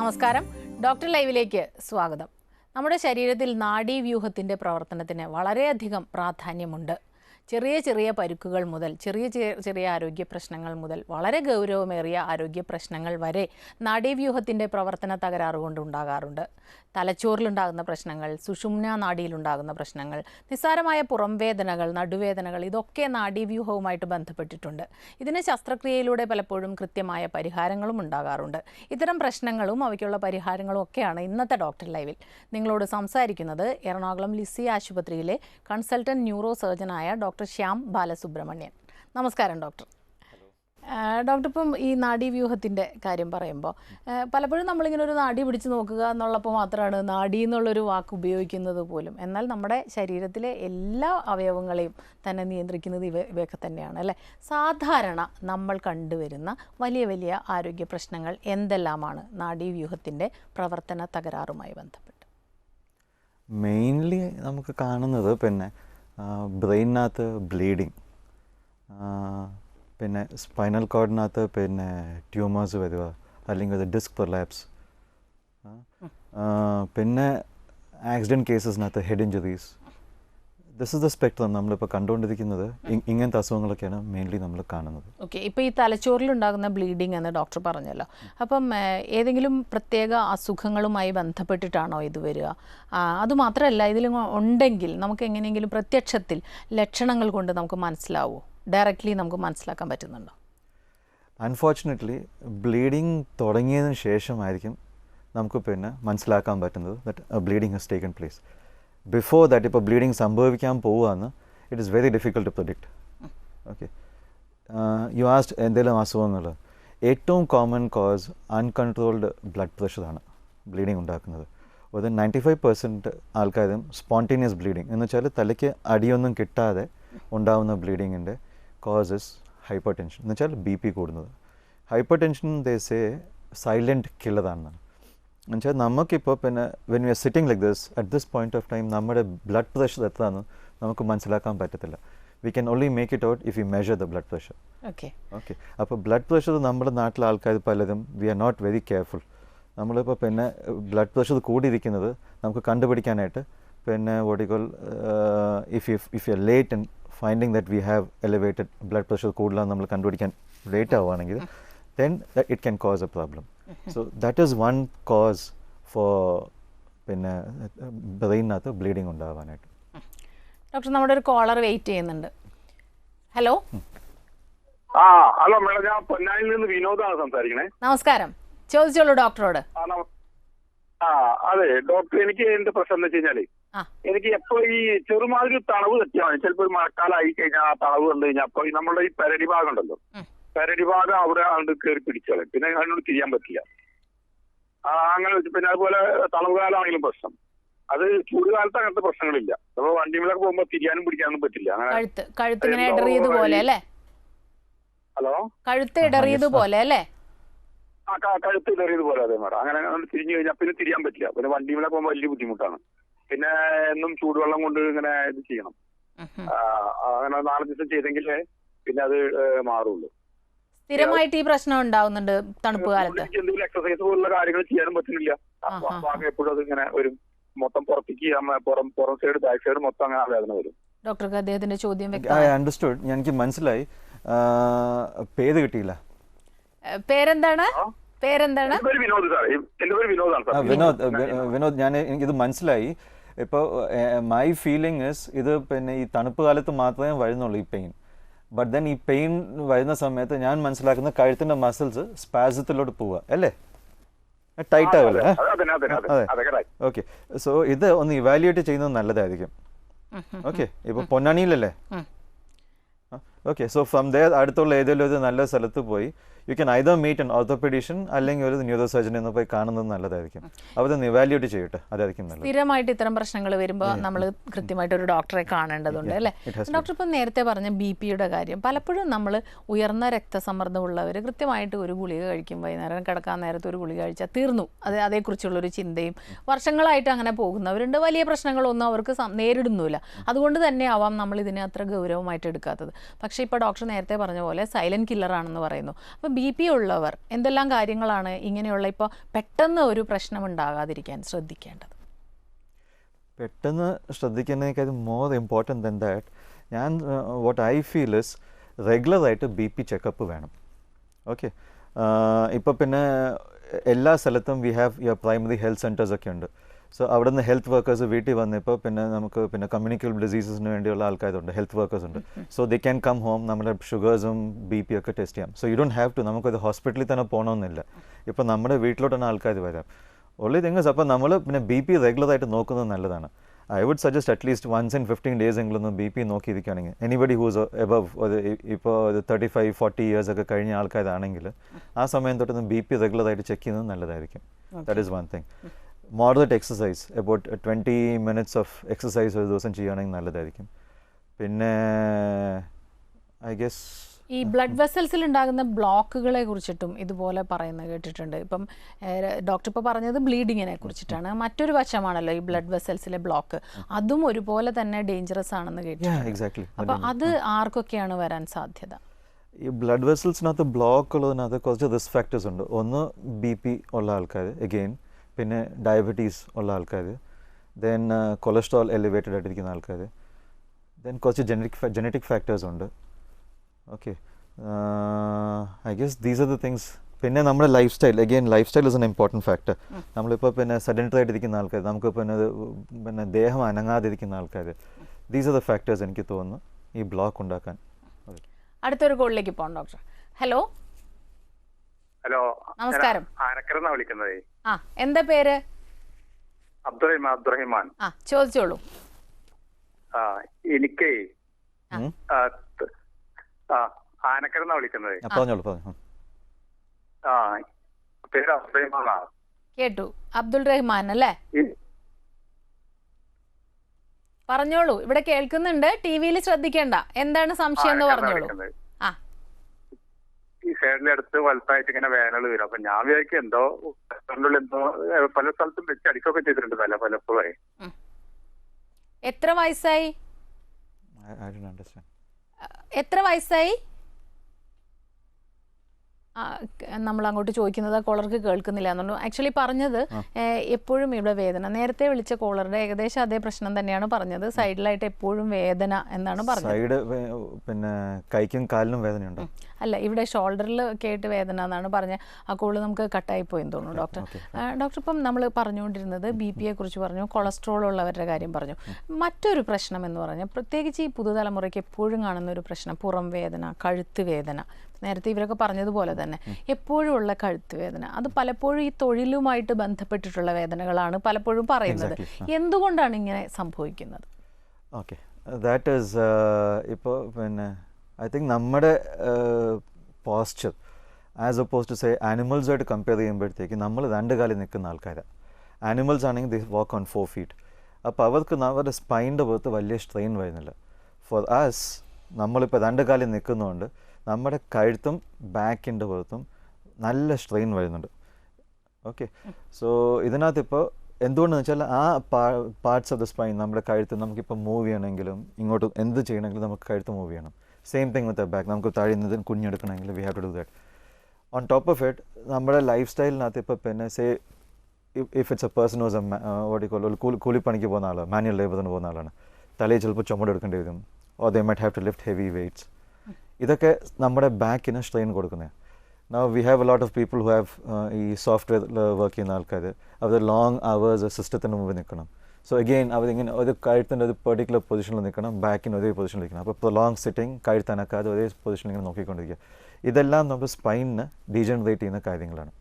നമസ്കാരം. ഡോക്ടർ ലൈവിലേക്ക് സ്വാഗതം. നമ്മുടെ ശരീരത്തിൽ നാഡീവ്യൂഹത്തിന്റെ പ്രവർത്തനത്തിന് വളരെയധികം പ്രാധാന്യമുണ്ട്. ചെറിയ ചെറിയ പരുക്കുകൾ മുതൽ ചെറിയ ചെറിയ ആരോഗ്യ പ്രശ്നങ്ങൾ മുതൽ വളരെ ഗൗരവമേറിയ ആരോഗ്യ പ്രശ്നങ്ങൾ വരെ നാഡീവ്യൂഹത്തിന്റെ പ്രവർത്തന തകരാറ് കൊണ്ടുണ്ടാകാറുണ്ട് തലച്ചോറിലുണ്ടാകുന്ന പ്രശ്നങ്ങൾ സുഷുമ്ന നാഡിയിലുണ്ടാകുന്ന പ്രശ്നങ്ങൾ നിസ്സാരമായ പുറം വേദനകൾ നടുവേദനകൾ ഇതൊക്കെ നാഡീവ്യൂഹവുമായിട്ട് ബന്ധപ്പെട്ടിട്ടുണ്ട്. ഇതിന് ശസ്ത്രക്രിയയിലൂടെ പലപ്പോഴും കൃത്യമായ പരിഹാരങ്ങളും ഉണ്ടാകാറുണ്ട്. ഇത്തരം പ്രശ്നങ്ങളും അവയ്ക്കുള്ള പരിഹാരങ്ങളും ഒക്കെയാണ് ഇന്നത്തെ ഡോക്ടർ ലൈവിൽ. നിങ്ങളോട് സംസാരിക്കുന്നത് എറണാകുളം ലിസി ആശുപത്രിയിലെ കൺസൾട്ടന്റ് ന്യൂറോ സർജനായ ഡോക്ടർ ശ്യാം ബാലസുബ്രഹ്മണ്യൻ. നമസ്കാരം ഡോക്ടർ. ഡോക്ടർ ഇപ്പം ഈ നാഡീവ്യൂഹത്തിന്റെ കാര്യം പറയുമ്പോൾ പലപ്പോഴും നമ്മളിങ്ങനെ ഒരു നാഡി പിടിച്ച് നോക്കുക എന്നുള്ളപ്പോൾ മാത്രമാണ് നാഡി എന്നുള്ളൊരു വാക്ക് ഉപയോഗിക്കുന്നത് പോലും. എന്നാൽ നമ്മുടെ ശരീരത്തിലെ എല്ലാ അവയവങ്ങളെയും തന്നെ നിയന്ത്രിക്കുന്നത് ഇവ ഇവയൊക്കെ തന്നെയാണ് അല്ലേ? സാധാരണ നമ്മൾ കണ്ടുവരുന്ന വലിയ വലിയ ആരോഗ്യ പ്രശ്നങ്ങൾ എന്തെല്ലാമാണ് നാഡീവ്യൂഹത്തിന്റെ പ്രവർത്തന തകരാറുമായി ബന്ധപ്പെട്ട്? മെയിൻലി നമുക്ക് കാണുന്നത് പിന്നെ ബ്രെയിനകത്ത് ബ്ലീഡിങ് പിന്നെ സ്പൈനൽ കോഡിനകത്ത് പിന്നെ ട്യൂമേഴ്സ് വരിക അല്ലെങ്കിൽ ഡിസ്ക് പ്രൊലാപ്സ് പിന്നെ accident കേസസിനകത്ത് head injuries this is the spectrum നമ്മളിപ്പോൾ കണ്ടുകൊണ്ടിരിക്കുന്നത്. ഇങ്ങനത്തെ അസുഖങ്ങളൊക്കെയാണ് മെയിൻലി നമ്മൾ കാണുന്നത്. ഓക്കെ ഇപ്പോൾ ഈ തലച്ചോറിലുണ്ടാകുന്ന ബ്ലീഡിംഗ് എന്ന് ഡോക്ടർ പറഞ്ഞല്ലോ. അപ്പം ഏതെങ്കിലും പ്രത്യേക അസുഖങ്ങളുമായി ബന്ധപ്പെട്ടിട്ടാണോ ഇത് വരിക? അത് അതുമാത്രമല്ല ഇതിൽ ഉണ്ടെങ്കിൽ നമുക്ക് എങ്ങനെയെങ്കിലും പ്രത്യക്ഷത്തിൽ ലക്ഷണങ്ങൾ കൊണ്ട് നമുക്ക് മനസ്സിലാവുമോ ഡയറക്റ്റ്ലി നമുക്ക് മനസ്സിലാക്കാൻ പറ്റുന്നുണ്ടോ? അൺഫോർച്ചുനേറ്റ്ലി ബ്ലീഡിങ് തുടങ്ങിയതിന് ശേഷമായിരിക്കും നമുക്ക് പിന്നെ മനസ്സിലാക്കാൻ പറ്റുന്നത് that bleeding has taken place before that ഇപ്പോൾ ബ്ലീഡിങ് സംഭവിക്കാൻ പോവുകയെന്ന് it is very difficult to predict okay you asked എന്തെങ്കിലും അസുഖങ്ങൾ. ഏറ്റവും കോമൺ കോസ് അൺകൺട്രോൾഡ് ബ്ലഡ് പ്രഷറാണ് ബ്ലീഡിങ് ഉണ്ടാക്കുന്നത്. ഒരു നയന്റി ഫൈവ് പെർസെന്റ് ആൾക്കാരും സ്പോണ്ടേനിയസ് ബ്ലീഡിങ് എന്ന് വെച്ചാൽ തലയ്ക്ക് അടിയൊന്നും കിട്ടാതെ ഉണ്ടാവുന്ന ബ്ലീഡിങ്ങിന്റെ കോസസ് ഹൈപ്പർ ടെൻഷൻ എന്ന് വെച്ചാൽ ബി പി കൂടുന്നത്. ഹൈപ്പർ ടെൻഷൻ ദേശേ സൈലന്റ് കില്ലറാണെന്നാണ് എന്നുവെച്ചാൽ നമുക്കിപ്പോൾ പിന്നെ when you are sitting like this at this point of time നമ്മുടെ ബ്ലഡ് പ്രഷർ എത്രയാണെന്ന് നമുക്ക് മനസ്സിലാക്കാൻ പറ്റത്തില്ല. We can only make it out if you measure the blood pressure okay okay അപ്പോൾ ബ്ലഡ് പ്രഷർ നമ്മുടെ നാട്ടിലെ ആൾക്കാർ പലരും we are not very careful നമ്മളിപ്പോൾ പിന്നെ ബ്ലഡ് പ്രഷർ കൂടിയിരിക്കുന്നത് നമുക്ക് കണ്ടുപിടിക്കാനായിട്ട് പിന്നെ ഓടിക്കോൾ if you if you late in finding that we have elevated blood pressure കൂടുതലാണ് നമ്മൾ കണ്ടുപിടിക്കാൻ ലേറ്റ് ആവുകയാണെങ്കിൽ then it can cause a problem so that is one cause for പിന്നെ ബ്രെയിനകത്ത് ബ്ലീഡിങ് ഉണ്ടാവാനായിട്ട്. ഡോക്ടർ നമ്മുടെ ഒരു കോളർ വെയിറ്റ് ചെയ്യുന്നുണ്ട്. ഹലോ? ആ ഹലോ മേഡം ഞാൻ പൊന്നാനിൽ നിന്ന് വിനോദാണ് സംസാരിക്കണേ. നമസ്കാരം. ചോദിച്ചോളൂ ഡോക്ടറോട്. ആ അതെ ഡോക്ടർ എനിക്ക് എന്റെ പ്രശ്നം എന്ന് വെച്ച് കഴിഞ്ഞാൽ എനിക്ക് എപ്പോ ഈ ചെറുമാതിരി തണവ് തെറ്റിയാണ് ചിലപ്പോൾ ഒരു മഴക്കാലമായി കഴിഞ്ഞാൽ ആ തണവ് കണ്ടു കഴിഞ്ഞാൽ അപ്പൊ നമ്മുടെ ഈ പെരടി ഭാഗം ഉണ്ടല്ലോ ഭാഗം അവിടെ അങ്ങോട്ട് കയറി പിടിച്ചോളെ. പിന്നെ അതിനോട് തിരിയാൻ പറ്റില്ല. ആ അങ്ങനെ വെച്ച് പിന്നെ അതുപോലെ തളവുകാലാണെങ്കിലും പ്രശ്നം. അത് ചൂടുകാലത്ത് അങ്ങനത്തെ പ്രശ്നങ്ങളില്ല. അപ്പൊ വണ്ടികളൊക്കെ പോകുമ്പോ തിരിയാനും പിടിക്കാനൊന്നും പറ്റില്ല. അങ്ങനെ ഇടറിയത് ഹലോ? കഴുത്ത് ഇടറിയത് പോലെ അല്ലേ? ആ കഴുത്ത് കയറിയത് പോലെ അതെ മാഡം. അങ്ങനെ തിരിഞ്ഞു കഴിഞ്ഞാൽ പിന്നെ തിരിയാൻ പറ്റില്ല. പിന്നെ വണ്ടിമേലെ പോകുമ്പോൾ വലിയ ബുദ്ധിമുട്ടാണ്. പിന്നെ എന്നും ചൂടുവെള്ളം കൊണ്ട് ഇങ്ങനെ ഇത് ചെയ്യണം. അങ്ങനെ നാലഞ്ച് ദിവസം ചെയ്തെങ്കിലേ പിന്നെ അത് മാറുള്ളൂ. സ്ഥിരമായിട്ട് ഈ പ്രശ്നം ഉണ്ടാവുന്നുണ്ട് തണുപ്പ് കാലത്ത്. എനിക്ക് എന്തെങ്കിലും എക്സസൈസ് പോലുള്ള കാര്യങ്ങൾ ചെയ്യാനും പറ്റുന്നില്ല. എപ്പോഴും അത് ഇങ്ങനെ വരും മൊത്തം പുറത്തേക്ക് പുറം പുറം സൈഡ് ബാക്ക് സൈഡ് മൊത്തം അങ്ങനെ വേദന വരും. ഡോക്ടർക്ക് അദ്ദേഹത്തിന്റെ ചോദ്യം ഐ വ്യക്തമായി അണ്ടർസ്റ്റുഡ് എനിക്ക് മനസ്സിലായി. പേര് കിട്ടിയില്ല. പേരെന്താണ്? പേരെന്താണ്? വിനോദ് സാർ എന്റെ വിനോദാണ് സാർ. വിനോദ് വി- വിനോദ് ഞാൻ ഇത് മനസ്സിലായി. ഇപ്പോൾ മൈ ഫീലിംഗ് ഇസ് ഇത് പിന്നെ ഈ തണുപ്പ് കാലത്ത് മാത്രമേ വരുന്നുള്ളൂ ഈ പെയിൻ ബട്ട് ദെൻ ഈ പെയിൻ വരുന്ന സമയത്ത് ഞാൻ മനസ്സിലാക്കുന്ന കഴുത്തിന്റെ മസിൽസ് സ്പാസത്തിലോട്ട് പോവുക അല്ലേ? ടൈറ്റ് ആവില്ല അതെ. ഓക്കെ സോ ഇത് ഒന്ന് ഇവാലുവേറ്റ് ചെയ്യുന്നത് നല്ലതായിരിക്കും. ഓക്കെ ഇപ്പൊ പൊന്നാണിയിലല്ലേ ഓക്കെ സോ ഫ്രം ദേ അടുത്തുള്ള ഏതെങ്കിലും ഒരു നല്ല സ്ഥലത്ത് പോയി. You can either meet an orthopaedician അല്ലെങ്കിൽ ഒരു ന്യൂറോ സർജൻ എന്ന് പോയി കാണുന്നത് നല്ലതായിരിക്കും. അവരൊന്ന് ഇവാലുവേറ്റ് ചെയ്യട്ടെ. അതായിരിക്കും നല്ലത്. സ്ഥിരമായിട്ട് ഇത്തരം പ്രശ്നങ്ങൾ വരുമ്പോൾ നമ്മൾ കൃത്യമായിട്ട് ഒരു ഡോക്ടറെ കാണേണ്ടതുണ്ട് അല്ലേ? ഡോക്ടർ ഇപ്പം നേരത്തെ പറഞ്ഞ ബി പിയുടെ കാര്യം. പലപ്പോഴും നമ്മൾ ഉയർന്ന രക്തസമ്മർദ്ദമുള്ളവർ കൃത്യമായിട്ട് ഒരു ഗുളിക കഴിക്കും. വൈകുന്നേരം കിടക്കാൻ നേരത്തെ ഒരു ഗുളിക കഴിച്ചാൽ തീർന്നു. അത് അതേക്കുറിച്ചുള്ളൊരു ചിന്തയും വർഷങ്ങളായിട്ട് അങ്ങനെ പോകുന്നവരുണ്ട്. വലിയ പ്രശ്നങ്ങളൊന്നും അവർക്ക് നേരിടുന്നില്ല അതുകൊണ്ട് തന്നെ ആവാം നമ്മൾ ഇതിനെ അത്ര ഗൗരവമായിട്ട് എടുക്കാത്തത്. പക്ഷേ ഇപ്പോൾ ഡോക്ടർ നേരത്തെ പറഞ്ഞ പോലെ സൈലന്റ് കില്ലറാണെന്ന് പറയുന്നു. അപ്പോൾ ബി പി ഉള്ളവർ എന്തെല്ലാം കാര്യങ്ങളാണ് ഇങ്ങനെയുള്ള ഇപ്പോൾ പെട്ടെന്ന് ഒരു പ്രശ്നം ഉണ്ടാകാതിരിക്കാൻ ശ്രദ്ധിക്കേണ്ടത്? പെട്ടെന്ന് ശ്രദ്ധിക്കുന്നതിനേക്കാൾ മോർ ഇമ്പോർട്ടന്റ് ദൻ ദാറ്റ് ഞാൻ വാട്ട് ഐ ഫീൽ ഇസ് റെഗുലറായിട്ട് ബി പി ചെക്കപ്പ് വേണം. ഓക്കെ ഇപ്പോൾ പിന്നെ എല്ലാ സ്ഥലത്തും we have your primary health centres ഒക്കെ ഉണ്ട്. സോ അവിടെ നിന്ന് ഹെൽത്ത് വർക്കേഴ്സ് വീട്ടിൽ വന്നിപ്പോൾ പിന്നെ നമുക്ക് പിന്നെ കമ്മ്യൂണിക്കബിൾ ഡിസീസസിന് വേണ്ടിയുള്ള ആൾക്കാരുണ്ട് ഹെൽത്ത് വർക്കേഴ്സ് ഉണ്ട്. So they can come home നമ്മുടെ ഷുഗേഴ്സും ബി പി ഒക്കെ ടെസ്റ്റ് ചെയ്യാം. So you don't have to നമുക്കത് ഹോസ്പിറ്റലിൽ തന്നെ പോകണമെന്നില്ല ഇപ്പോൾ നമ്മുടെ വീട്ടിലോട്ടാണ് ആൾക്കാർ വരാം. ഓൺലി തിങ്സ് അപ്പോൾ നമ്മൾ പിന്നെ ബി പി റെഗുലറായിട്ട് നോക്കുന്നത് നല്ലതാണ്. I would suggest at least once in fifteen days എങ്കിലും ബി പി നോക്കിയിരിക്കുകയാണെങ്കിൽ എനിബഡി ഹൂസ് എബവ് ഒരു ഇപ്പോൾ ഒരു തേർട്ടി ഫൈവ് ഫോർട്ടി ഇയേഴ്സ് ഒക്കെ കഴിഞ്ഞ ആൾക്കാരാണെങ്കിൽ ആ സമയം തൊട്ടൊന്ന് ബി പി റെഗുലറായിട്ട് ചെക്ക് ചെയ്യുന്നത് നല്ലതായിരിക്കും. That is one thing moderate exercise about twenty minutes of exercise ഒരു ദിവസം ചെയ്യുകയാണെങ്കിൽ നല്ലതായിരിക്കും. പിന്നെ ഐ ഗെസ് ഈ ബ്ലഡ് വെസൽസിൽ ഉണ്ടാകുന്ന ബ്ലോക്കുകളെ കുറിച്ചിട്ടും ഇതുപോലെ പറയുന്നത് കേട്ടിട്ടുണ്ട്. ഇപ്പം ഡോക്ടർ ഇപ്പോൾ പറഞ്ഞത് ബ്ലീഡിങ്ങിനെ കുറിച്ചിട്ടാണ്. മറ്റൊരു വശമാണല്ലോ ഈ ബ്ലഡ് വെസൽസിലെ ബ്ലോക്ക് അതും ഒരുപോലെ തന്നെ ഡേഞ്ചറസ് ആണെന്ന് കേട്ടിട്ടുണ്ട്. അപ്പോൾ അത് ആർക്കൊക്കെയാണ് വരാൻ സാധ്യത? ഈ ബ്ലഡ് വെസൽസിനകത്ത് ബ്ലോക്ക് ഉള്ളതിനകത്ത് കുറച്ച് റിസ്ക് ഫാക്ടേഴ്സ് ഉണ്ട്. ഒന്ന് ബി പി ഉള്ള ആൾക്കാർ എഗെയിൻ പിന്നെ ഡയബറ്റീസ് ഉള്ള ആൾക്കാർ ദെൻ കൊളസ്ട്രോൾ എലിവേറ്റഡ് ആയിട്ടിരിക്കുന്ന ആൾക്കാർ ദെൻ കുറച്ച് ജനറ്റിക് ജനറ്റിക് ഫാക്ടേഴ്സ് ഉണ്ട്. Okay I guess these are the things പിന്നെ നമ്മുടെ lifestyle again lifestyle is an important factor നമ്മളിപ്പോൾ പിന്നെ സെഡന്ററി ആയിട്ടിരിക്കുന്ന ആൾക്കാർ നമുക്ക് പിന്നെ പിന്നെ ദേഹം അനങ്ങാതിരിക്കുന്ന ആൾക്കാർ ദീസ് ആർ ദ ഫാക്ടേഴ്സ് എനിക്ക് തോന്നുന്നു ഈ ബ്ലോക്ക് ഉണ്ടാക്കാൻ. അടുത്തൊരു കോളിലേക്ക് പോകാം ഡോക്ടർ ഹലോ ഹലോ നമസ്കാരം. ആനക്കരെന്നാ വിളിക്കുന്നത്. ആ എന്താ പേര്? അബ്ദുറഹിമാൻ അബ്ദുറഹിമാൻ. ആ ചോദിച്ചോളൂ. ആ എനിക്ക് ആനക്കരന്നാ ആ, ആ ആനക്കരെന്നാ വിളിക്കുന്നത്? പറഞ്ഞോളൂ പറഞ്ഞു ആ പേര് അബ്ദുറഹിമാനാ കേട്ടു. അബ്ദുൾ റഹ്മാൻ അല്ലേ പറഞ്ഞോളൂ. ഇവിടെ കേൾക്കുന്നുണ്ട്. ടി വിയിൽ ശ്രദ്ധിക്കേണ്ട. എന്താണ് സംശയം എന്ന് പറഞ്ഞോളൂ. സൈഡിന്റെ അടുത്ത് വലുതായിട്ട് ഇങ്ങനെ വേനൽ വരും. അപ്പൊ ഞാൻ വിചാരിക്കും എന്തോ കണ്ടുള്ള എന്തോ പല സ്ഥലത്തും വെച്ച് അടിക്കൊക്കെ ചെയ്തിട്ടുണ്ട് പല പലപ്പോഴേ എത്ര വയസ്സായി? എത്ര വയസ്സായി? നമ്മൾ അങ്ങോട്ട് ചോദിക്കുന്നത് കോളർക്ക് കേൾക്കുന്നില്ല എന്നുള്ളു ആക്ച്വലി പറഞ്ഞത് എപ്പോഴും ഇവിടെ വേദന. നേരത്തെ വിളിച്ച കോളറുടെ ഏകദേശം അതേ പ്രശ്നം തന്നെയാണ് പറഞ്ഞത്. സൈഡിലായിട്ട് എപ്പോഴും വേദന എന്നാണ് പറഞ്ഞത്. സൈഡ് പിന്നെ കൈക്കും കാലിനും വേദനയുണ്ടോ? അല്ല ഇവിടെ ഷോൾഡറിൽ കേട്ട് വേദന എന്നാണ് പറഞ്ഞത് ആ കോൾ നമുക്ക് കട്ടായി പോയെന്ന് തോന്നുന്നു ഡോക്ടർ. ഡോക്ടർ ഇപ്പം നമ്മൾ പറഞ്ഞുകൊണ്ടിരുന്നത് ബി പിയെ കുറിച്ച് പറഞ്ഞു കൊളസ്ട്രോൾ ഉള്ളവരുടെ കാര്യം പറഞ്ഞു. മറ്റൊരു പ്രശ്നം എന്ന് പറഞ്ഞാൽ പ്രത്യേകിച്ച് ഈ പുതുതലമുറയ്ക്ക് എപ്പോഴും കാണുന്ന ഒരു പ്രശ്നം പുറം വേദന കഴുത്ത് വേദന. നേരത്തെ ഇവരൊക്കെ പറഞ്ഞതുപോലെ തന്നെ. എപ്പോഴും ഉള്ള കഴുത്ത് വേദന. അത് പലപ്പോഴും ഈ തൊഴിലുമായിട്ട് ബന്ധപ്പെട്ടിട്ടുള്ള വേദനകളാണ് പലപ്പോഴും പറയുന്നത്. എന്തുകൊണ്ടാണ് ഇങ്ങനെ സംഭവിക്കുന്നത്? ഓക്കെ ദാറ്റ് ഈസ് ഇപ്പോൾ പിന്നെ ഐ തിങ്ക് നമ്മുടെ posture as opposed to say ആനിമൽസായിട്ട് compare ചെയ്യുമ്പോഴത്തേക്ക് നമ്മൾ രണ്ട് കാലിൽ നിൽക്കുന്ന ആൾക്കാരാണ് ആനിമൽസ് ആണെങ്കിൽ they walk on four feet അപ്പോൾ അവർക്ക് അവരുടെ സ്പൈന്റെ പുറത്ത് വലിയ സ്ട്രെയിൻ വരുന്നില്ല. ഫോർ ആസ് നമ്മളിപ്പോൾ രണ്ട് കാലിൽ നിൽക്കുന്നതുകൊണ്ട് നമ്മുടെ കഴുത്തും ബാക്കിന്റെ പുറത്തും നല്ല സ്ട്രെയിൻ വരുന്നുണ്ട്. ഓക്കെ സോ ഇതിനകത്ത് ഇപ്പോൾ എന്തുകൊണ്ടെന്ന് വെച്ചാൽ ആ പാർട്സ് ഓഫ് ദ സ്പൈൻ നമ്മുടെ കഴുത്ത് നമുക്കിപ്പോൾ മൂവ് ചെയ്യണമെങ്കിലും ഇങ്ങോട്ട് എന്ത് ചെയ്യണമെങ്കിലും നമുക്ക് കഴുത്ത് മൂവ് ചെയ്യണം. സെയിം തിങ് വിത്ത് ബാക്ക് നമുക്ക് താഴെ കുഞ്ഞെടുക്കണമെങ്കിൽ we have to do that on top of it നമ്മുടെ ലൈഫ് സ്റ്റൈലിനകത്ത് ഇപ്പോൾ പിന്നെ say if it's a person was a ഓടിക്കോൾ ഒരു കൂലി കൂലിപ്പണിക്ക് പോകുന്ന ആളാണ്. മാനുവൽ ലേബറിന് പോകുന്ന ആളാണ്. തലയിൽ ചിലപ്പോൾ ചുമടെടുക്കേണ്ടി വരും. ഓ they might have to lift heavy weights ഇതൊക്കെ നമ്മുടെ ബാക്കിന് സ്ട്രെയിൻ കൊടുക്കുന്നത് now we have a lot of people who uh, ഈ സോഫ്റ്റ്വെയർ വർക്ക് ചെയ്യുന്ന ആൾക്കാർ അവർ ലോങ് അവേഴ്സ് സിസ്റ്റത്തിന് മുമ്പ് നിൽക്കണം. സോ അഗെയിൻ അവരിങ്ങനെ ഒരു കഴുത്തിന്റെ ഒരു പെർട്ടിക്കുലർ പൊസിഷനിൽ നിൽക്കണം ബാക്കിന് ഒരേ പൊസിഷനിൽ നിൽക്കണം. അപ്പോൾ ഇപ്പോൾ ലോങ് സിറ്റിംഗ് കഴുത്തനക്കാതെ ഒരേ പൊസിഷനിൽ ഇങ്ങനെ നോക്കിക്കൊണ്ടിരിക്കുക. ഇതെല്ലാം നമ്മുടെ സ്പൈനിന് ഡീജനറേറ്റ് ചെയ്യുന്ന കാര്യങ്ങളാണ്.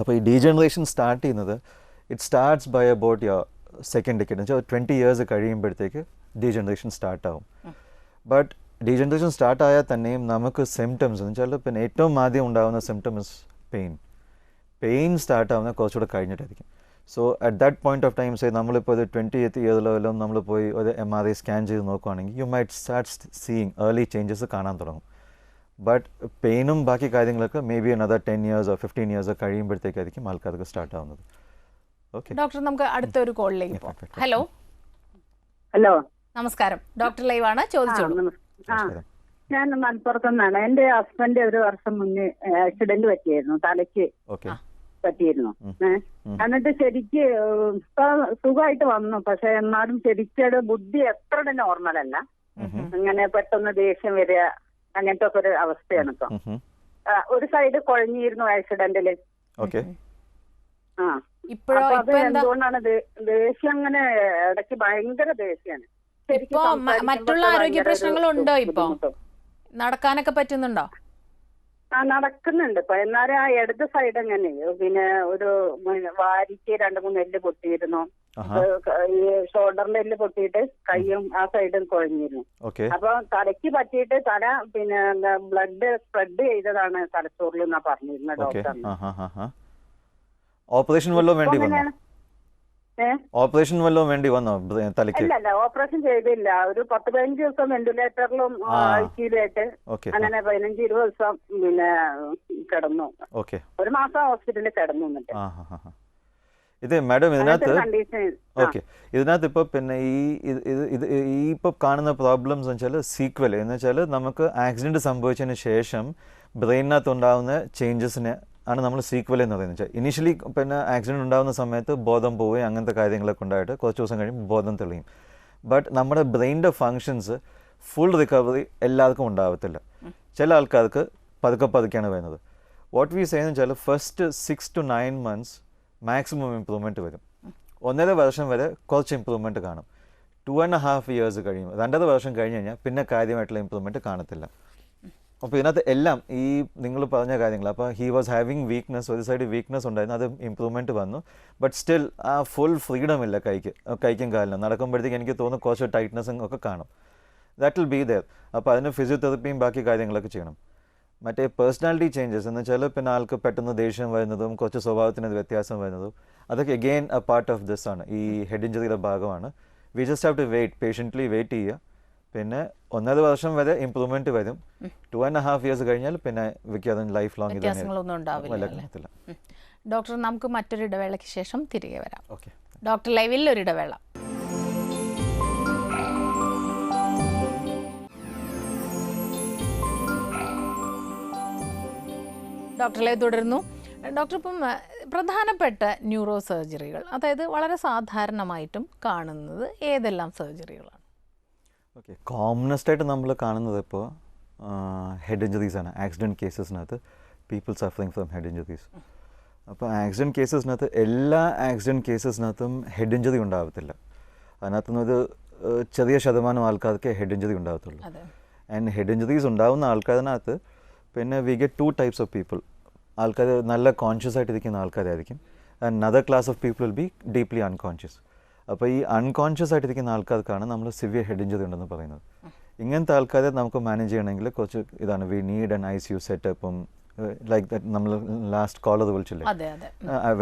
അപ്പോൾ ഈ ഡീജനറേഷൻ സ്റ്റാർട്ട് ചെയ്യുന്നത് it starts by about your second decade വെച്ചാൽ ട്വന്റി ഇയേഴ്സ് കഴിയുമ്പോഴത്തേക്ക് ഡീജനറേഷൻ സ്റ്റാർട്ടാവും ബട്ട് ഡീജനറേഷൻ സ്റ്റാർട്ട് ആയാൽ തന്നെയും നമുക്ക് സിംറ്റംസ് എന്ന് വെച്ചാൽ പിന്നെ ഏറ്റവും ആദ്യം ഉണ്ടാകുന്ന സിംറ്റംസ് പെയിൻ പെയിൻ സ്റ്റാർട്ട് ആവുന്ന കുറച്ചുകൂടെ കഴിഞ്ഞിട്ടായിരിക്കും. So at that point of time say നമ്മളിപ്പോൾ ഒരു ട്വന്റി എയ്ത്ത് ഇയർ ലെവലും നമ്മൾ പോയി ഒരു എം ആർ ഐ സ്കാൻ ചെയ്ത് നോക്കുവാണെങ്കിൽ you might start seeing early changes കാണാൻ തുടങ്ങും. ബട്ട് പെയിനും ബാക്കി കാര്യങ്ങളൊക്കെ മേ ബി അനദർ ടെൻ ഇയേഴ്സോ ഫിഫ്റ്റീൻ ഇയേഴ്സോ കഴിയുമ്പോഴത്തേക്കായിരിക്കും ആൾക്കാർക്ക് സ്റ്റാർട്ട് ആവുന്നത്. ഓക്കെ ഡോക്ടർ നമുക്ക് അടുത്ത അടുത്തൊരു കോളിലേക്ക് ഹലോ ഹലോ നമസ്കാരം. ഡോക്ടർ ലൈവാണ് ആണ്. ചോദിച്ചോളൂ. ഞാൻ മലപ്പുറത്തു നിന്നാണ് എന്റെ ഹസ്ബൻഡ് ഒരു വർഷം മുന്നേ ആക്സിഡന്റ് പറ്റിയായിരുന്നു തലയ്ക്ക് ഓക്കെ. പറ്റിയിരുന്നു. എന്നിട്ട് ശരിക്ക് ഇപ്പൊ സുഖമായിട്ട് വന്നു. പക്ഷെ എന്നാലും ശരിക്കത് ബുദ്ധി എത്ര നോർമൽ അല്ല. അങ്ങനെ പെട്ടെന്ന് ദേഷ്യം വരിക അങ്ങനത്തെ ഒക്കെ ഒരു അവസ്ഥയാണ് ഇപ്പൊ. ഒരു സൈഡ് കുഴഞ്ഞിരുന്നു ആക്സിഡന്റിൽ ഓക്കെ. ആ. അപ്പൊ അത് എന്തുകൊണ്ടാണ് ദേഷ്യം അങ്ങനെ ഇടയ്ക്ക് ഭയങ്കര ദേഷ്യമാണ് ഇപ്പൊ മറ്റുള്ള ആരോഗ്യ പ്രശ്നങ്ങളുണ്ടോ ഇപ്പോ? നടക്കാനൊക്കെ പറ്റുന്നുണ്ടോ? ആ നടക്കുന്നുണ്ട് ഇപ്പൊ. എന്നാലും ആ ഇടത് സൈഡ് അങ്ങനെ പിന്നെ ഒരു വാരിക്ക് രണ്ട് മൂന്ന് എല്ല് പൊട്ടിയിരുന്നു. ഈ ഷോൾഡറിന്റെ എല്ല് പൊട്ടിയിട്ട് കൈയും ആ സൈഡും കുഴഞ്ഞിരുന്നു. അപ്പൊ തലയ്ക്ക് പറ്റിയിട്ട് തല പിന്നെ ബ്ലഡ് സ്പ്രെഡ് ചെയ്തതാണ് തലച്ചോറിൽ എന്നാ പറഞ്ഞിരുന്നത് ഡോക്ടർ ഓപ്പറേഷൻ വല്ലതും വേണ്ടി വന്നോ? ഓപ്പറേഷൻ വല്ലതും വേണ്ടി വന്നോ? തലയ്ക്ക്? അല്ല ഓപ്പറേഷൻ ചെയ്തില്ല. ഒരു പത്ത് പതിനഞ്ച് ദിവസം വെന്റിലേറ്ററിലും. ഐസിയിലായിട്ട് അങ്ങനെ പതിനഞ്ച് ഇരുപത് ദിവസം പിന്നെ കിടന്നു. ഒരു മാസം ഹോസ്പിറ്റലിൽ കിടന്നു എന്നിട്ട്. ഇത് മാഡം ഇതിനകത്ത് ഓക്കെ. ഇതിനകത്ത് ഇപ്പോൾ പിന്നെ ഈ ഇത് ഈ ഇപ്പോൾ കാണുന്ന പ്രോബ്ലംസ് എന്ന് വെച്ചാൽ സീക്വൽ എന്ന് വെച്ചാൽ നമുക്ക് ആക്സിഡന്റ് സംഭവിച്ചതിന് ശേഷം ബ്രെയിനകത്ത് ഉണ്ടാകുന്ന ചേഞ്ചസിനെ ആണ് നമ്മൾ സീക്വൽ എന്ന് പറയുന്നത്. വെച്ചാൽ ഇനീഷ്യലി പിന്നെ ആക്സിഡന്റ് ഉണ്ടാകുന്ന സമയത്ത് ബോധം പോവുകയും അങ്ങനത്തെ കാര്യങ്ങളൊക്കെ ഉണ്ടായിട്ട് കുറച്ച് ദിവസം കഴിയുമ്പോൾ ബോധം തെളിയും. ബട്ട് നമ്മുടെ ബ്രെയിനിന്റെ ഫങ്ഷൻസ് ഫുൾ റിക്കവറി എല്ലാവർക്കും ഉണ്ടാവത്തില്ല. ചില ആൾക്കാർക്ക് പതുക്കെ പതുക്കെയാണ് വരുന്നത്. വാട്ട് വി എന്ന് വെച്ചാൽ first six to nine months maximum improvement വരും. ഒന്നര വർഷം വരെ കുറച്ച് ഇമ്പ്രൂവ്മെന്റ് കാണും. ടു ആൻഡ് ഹാഫ് ഇയേഴ്സ് കഴിയും. രണ്ടര വർഷം കഴിഞ്ഞ് കഴിഞ്ഞാൽ പിന്നെ കാര്യമായിട്ടുള്ള ഇമ്പ്രൂവ്മെന്റ് കാണത്തില്ല. അപ്പോൾ ഇതിനകത്ത് എല്ലാം ഈ നിങ്ങൾ പറഞ്ഞ കാര്യങ്ങൾ അപ്പോൾ ഹി വാസ് ഹാവിങ് വീക്ക്നെസ് ഒരു സൈഡ് വീക്ക്നെസ് ഉണ്ടായിരുന്നു അത് ഇമ്പ്രൂവ്മെന്റ് വന്നു. ബട്ട് സ്റ്റിൽ ആ ഫുൾ ഫ്രീഡം ഇല്ല കൈക്ക് കൈക്കും കാലിനും. നടക്കുമ്പോഴത്തേക്ക് എനിക്ക് തോന്നുന്നു കുറച്ച് ടൈറ്റ്നസ്സും ഒക്കെ കാണും. ദാറ്റ് വിൽ ബി ദർ അപ്പോൾ അതിന് ഫിസിയോതെറപ്പിയും ബാക്കി കാര്യങ്ങളൊക്കെ ചെയ്യണം. മറ്റേ പേഴ്സണാലിറ്റി ചേഞ്ചസ് എന്ന് വെച്ചാൽ പിന്നെ ആൾക്ക് പെട്ടെന്ന് ദേഷ്യം വരുന്നതും കുറച്ച് സ്വഭാവത്തിന് വ്യത്യാസം വരുന്നതും അതൊക്കെ again a part of this ആണ്. ഈ ഹെഡ് ഇഞ്ചറിയുടെ ഭാഗമാണ്. We just have to wait patiently wait ചെയ്യുക. പിന്നെ ഒന്നര വർഷം വരെ ഇമ്പ്രൂവ്മെന്റ് വരും. ടു ആൻഡ് ഹാഫ് ഇയേഴ്സ് കഴിഞ്ഞാൽ പിന്നെ വിൽക്കാതെ ലൈഫ് ലോങ് വ്യത്യാസങ്ങളൊന്നും. ഡോക്ടർ നമുക്ക് മറ്റൊരു ഇടവേളയ്ക്ക് ശേഷം തിരികെ വരാം. ഓക്കെ. ഡോക്ടർ ലൈവിൽ ഒരു ഇടവേള. ഡോക്ടർ ലൈവ് തുടരുന്നു. ഡോക്ടർ ഇപ്പം പ്രധാനപ്പെട്ട ന്യൂറോ സർജറികൾ അതായത് വളരെ സാധാരണമായിട്ടും കാണുന്നത് ഏതെല്ലാം സർജറികളാണ്? ഓക്കെ കോമണസ്റ്റ് ആയിട്ട് നമ്മൾ കാണുന്നത് ഇപ്പോൾ ഹെഡ് ഇഞ്ചറീസ് ആണ്. Accident കേസസിനകത്ത് people suffering from head injuries അപ്പോൾ ആക്സിഡന്റ് കേസസിനകത്ത് എല്ലാ ആക്സിഡന്റ് കേസസിനകത്തും ഹെഡ് ഇഞ്ചറി ഉണ്ടാകത്തില്ല അതിനകത്തുനിന്ന് ഒരു ചെറിയ ശതമാനം ആൾക്കാർക്ക് ഹെഡ് ഇഞ്ചറി ഉണ്ടാകത്തുള്ളൂ ആൻഡ് ഹെഡ് ഇഞ്ചറീസ് ഉണ്ടാകുന്ന ആൾക്കാരിനകത്ത് പിന്നെ we get two types of people ആൾക്കാർ നല്ല കോൺഷ്യസ് ആയിട്ടിരിക്കുന്ന ആൾക്കാരായിരിക്കും. And other class of people will be deeply unconscious അപ്പോൾ ഈ അൺകോൺഷ്യസ് ആയിട്ടിരിക്കുന്ന ആൾക്കാർക്കാണ് നമ്മൾ സിവിയർ ഹെഡ് ഇഞ്ചറി ഉണ്ടെന്ന് പറയുന്നത്. ഇങ്ങനത്തെ ആൾക്കാരെ നമുക്ക് മാനേജ് ചെയ്യണമെങ്കിൽ കുറച്ച് ഇതാണ് we need an I C U സെറ്റപ്പും ലൈക്ക് ദാറ്റ് നമ്മൾ ലാസ്റ്റ് കോൾ അത് വിളിച്ചില്ലേ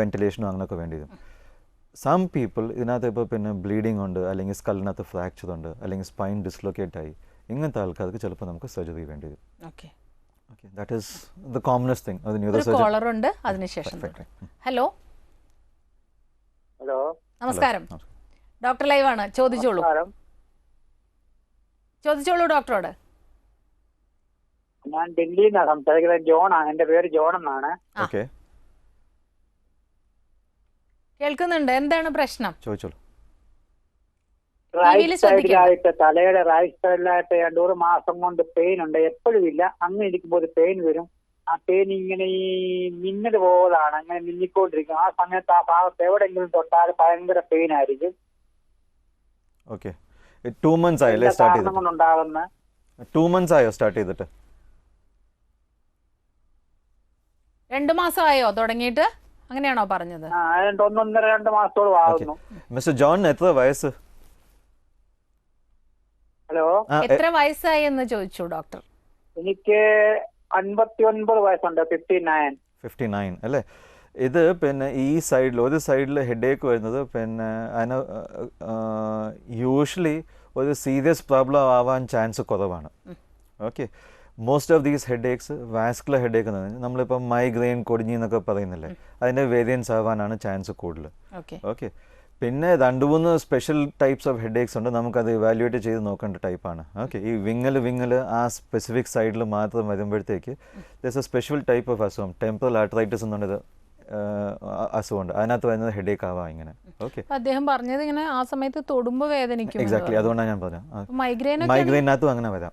വെന്റിലേഷനും അങ്ങനെയൊക്കെ വേണ്ടി വരും സം പീപ്പിൾ ഇതിനകത്ത് ഇപ്പോൾ പിന്നെ ബ്ലീഡിംഗ് ഉണ്ട് അല്ലെങ്കിൽ സ്കല്ലിനകത്ത് ഫ്രാക്ചർ ഉണ്ട് അല്ലെങ്കിൽ സ്പൈൻ ഡിസ്ലൊക്കേറ്റ് ആയി. ഇങ്ങനത്തെ ആൾക്കാർക്ക് ചിലപ്പോൾ നമുക്ക് സർജറി വേണ്ടി വരും okay okay that is the commonest thing അത് ന്യൂറോ സർജറി കോളർ ഉണ്ട് അതിനുശേഷം. ഹലോ ഹലോ നമസ്കാരം. ഡോക്ടർ ലൈവാണ്. ചോദിച്ചോളൂ. ചോദിച്ചോളൂ ഡോക്ടറോട്. ഞാൻ ഡൽഹിയിൽ നിന്നാണ് സംസാരിക്കുന്നത് ജോണാണ് എന്റെ പേര് ജോൺ എന്നാണ്. കേൾക്കുന്നുണ്ട്. എന്താണ് പ്രശ്നം? ചോദിച്ചോളൂ. റൈറ്റ്. സൈഡിലായിട്ട് തലയുടെ റൈറ്റ് സൈഡിലായിട്ട് രണ്ടൂറ് മാസം കൊണ്ട് പെയിൻ ഉണ്ട്. എപ്പോഴും ഇല്ല. അങ്ങ് ഇരിക്കുമ്പോൾ ഒരു പെയിൻ വരും. ആ പെയിൻ ഇങ്ങനെ ഈ മിന്നൽ പോലാണ്. അങ്ങനെ മിന്നിക്കൊണ്ടിരിക്കും. ആ സമയത്ത് ആ ഭാഗത്ത് എവിടെയെങ്കിലും തൊട്ടാൽ ഭയങ്കര പെയിൻ ആയിരിക്കും. ഓക്കെ ടു മന്ത്സ് ആയല്ലേ സ്റ്റാർട്ട് ചെയ്തിട്ട്? ടു മന്ത്സ് ആയോ സ്റ്റാർട്ട് ചെയ്തിട്ട്? രണ്ടു മാസമായോ? തുടങ്ങിയിട്ട്? അങ്ങനെയാണോ പറഞ്ഞത്? ഒന്നൊന്നര രണ്ട് മാസത്തോളം ഓക്കെ മിസ്റ്റർ ജോൺ എത്ര വയസ്സ്? ഹലോ? എത്ര വയസ്സായി എന്ന് ചോദിച്ചു ഡോക്ടർ? എനിക്ക് അൻപത്തി ഒൻപത് വയസ്സുണ്ട് ഫിഫ്റ്റി നയൻ ഫിഫ്റ്റി നയൻ അല്ലേ? ഇത് പിന്നെ ഈ സൈഡിൽ ഒരു സൈഡിൽ ഹെഡേക്ക് വരുന്നത് പിന്നെ അതിന് യൂഷ്വലി ഒരു സീരിയസ് പ്രോബ്ലം ആവാൻ ചാൻസ് കുറവാണ്. Okay most of these headaches vascular headache എന്ന് പറഞ്ഞാൽ നമ്മളിപ്പോൾ മൈഗ്രെയിൻ കൊടിഞ്ഞി എന്നൊക്കെ പറയുന്നില്ലേ? അതിന്റെ വേരിയൻസ് ആവാനാണ് ചാൻസ് കൂടുതൽ ഓക്കെ ഓക്കെ പിന്നെ രണ്ട് മൂന്ന് special types of headaches ഉണ്ട്. നമുക്കത് ഇവാലുവേറ്റ് ചെയ്ത് നോക്കേണ്ട ടൈപ്പാണ് ഓക്കെ ഈ വിങ്ങൽ വിങ്ങൽ ആ സ്പെസിഫിക് സൈഡിൽ മാത്രം വരുമ്പോഴത്തേക്ക് thus a special type of അസുഖം ടെമ്പറൽ ആർട്രൈറ്റിസ് എന്നുള്ളത് അസുഖമുണ്ട്. അതിനകത്ത് വരുന്നത് ഹെഡ് ഏക്ക് ആവാം ഇങ്ങനെ. ഓക്കെ അദ്ദേഹം പറഞ്ഞത് ഇങ്ങനെ ആ സമയത്ത് തൊടുമ്പ് വേദനിക്കും എക്സാക്ട്ലി അതുകൊണ്ടാണ് ഞാൻ പറഞ്ഞത്. മൈഗ്രെയിൻ മൈഗ്രെയിനകത്തും അങ്ങനെ വരാം.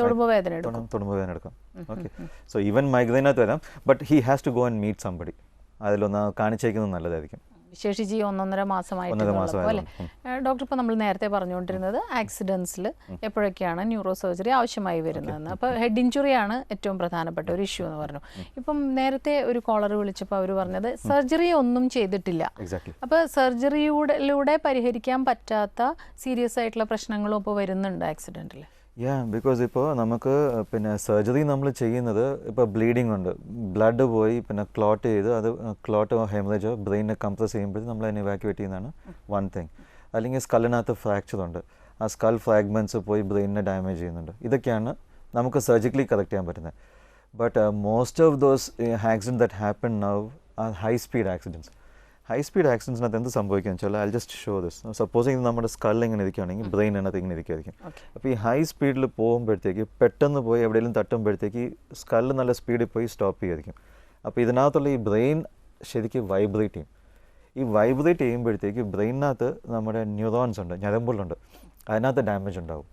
തൊടുമ്പ് വേദന എടുക്കും. തൊടുമ്പ് വേദന എടുക്കാം. ഓക്കെ സോ ഈവൻ മൈഗ്രെയിനകത്ത് വരാം but he has to go and meet somebody അതിലൊന്ന് കാണിച്ചേക്കുന്നത് നല്ലതായിരിക്കും. വിശേഷിച്ച് ഈ ഒന്നൊന്നര മാസമായിട്ട് ഡോക്ടർ ഇപ്പോൾ നമ്മൾ നേരത്തെ പറഞ്ഞുകൊണ്ടിരുന്നത് ആക്സിഡൻസിൽ എപ്പോഴൊക്കെയാണ് ന്യൂറോ സർജറി ആവശ്യമായി വരുന്നതെന്ന്. അപ്പോൾ ഹെഡ് ഇഞ്ചുറിയാണ് ഏറ്റവും പ്രധാനപ്പെട്ട ഒരു ഇഷ്യൂ എന്ന് പറഞ്ഞു. ഇപ്പം നേരത്തെ ഒരു കോളർ വിളിച്ചപ്പോൾ അവർ പറഞ്ഞത് സർജറി ഒന്നും ചെയ്തിട്ടില്ല. അപ്പൊ അപ്പോൾ സർജറിയിലൂടെ പരിഹരിക്കാൻ പറ്റാത്ത സീരിയസ് ആയിട്ടുള്ള പ്രശ്നങ്ങളും ഇപ്പോൾ വരുന്നുണ്ട് ആക്സിഡന്റിൽ യാ ബിക്കോസ് ഇപ്പോൾ നമുക്ക് പിന്നെ സർജറി നമ്മൾ ചെയ്യുന്നത് ഇപ്പോൾ ബ്ലീഡിംഗ് ഉണ്ട്. ബ്ലഡ് പോയി പിന്നെ ക്ലോട്ട് ചെയ്ത് അത് ക്ലോട്ട് ഹെമറേജോ ബ്രെയിനെ കംപ്രസ് ചെയ്യുമ്പോഴേ നമ്മൾ അതിനെ ഇവാക്യുവേറ്റ് ചെയ്യുന്നതാണ് വൺ തിങ് അല്ലെങ്കിൽ സ്കല്ലിനകത്ത് ഫ്രാക്ചർ ഉണ്ട്. ആ സ്കൽ ഫ്രാഗ്മെന്റ്സ് പോയി ബ്രെയിനിനെ ഡാമേജ് ചെയ്യുന്നുണ്ട്. ഇതൊക്കെയാണ് നമുക്ക് സർജിക്കലി കറക്റ്റ് ചെയ്യാൻ പറ്റുന്നത്. But most of those accident that happen now are high speed accidents high speed ആക്സിഡൻസിനകത്ത് എന്ത് സംഭവിക്കുക വെച്ചാൽ I just show this supposing നമ്മുടെ സ്കൾ ഇങ്ങനെ ഇരിക്കുകയാണെങ്കിൽ ബ്രെയിൻ അതിനകത്ത് ഇങ്ങനെ ഇരിക്കുമായിരിക്കും അപ്പോൾ ഈ ഹൈ സ്പീഡിൽ പോകുമ്പോഴത്തേക്ക് പെട്ടെന്ന് പോയി എവിടെയെങ്കിലും തട്ടുമ്പോഴത്തേക്ക് സ്കൾ നല്ല സ്പീഡിൽ പോയി സ്റ്റോപ്പ് ചെയ്യുമായിരിക്കും അപ്പോൾ ഇതിനകത്തുള്ള ഈ ബ്രെയിൻ ശരിക്കും വൈബ്രേറ്റ് ചെയ്യും. ഈ വൈബ്രേറ്റ് ചെയ്യുമ്പോഴത്തേക്ക് ബ്രെയിനകത്ത് നമ്മുടെ ന്യൂറോൺസ് ഉണ്ട് ഞരമ്പുള്ളുണ്ട് അതിനകത്ത് ഡാമേജ് ഉണ്ടാവും.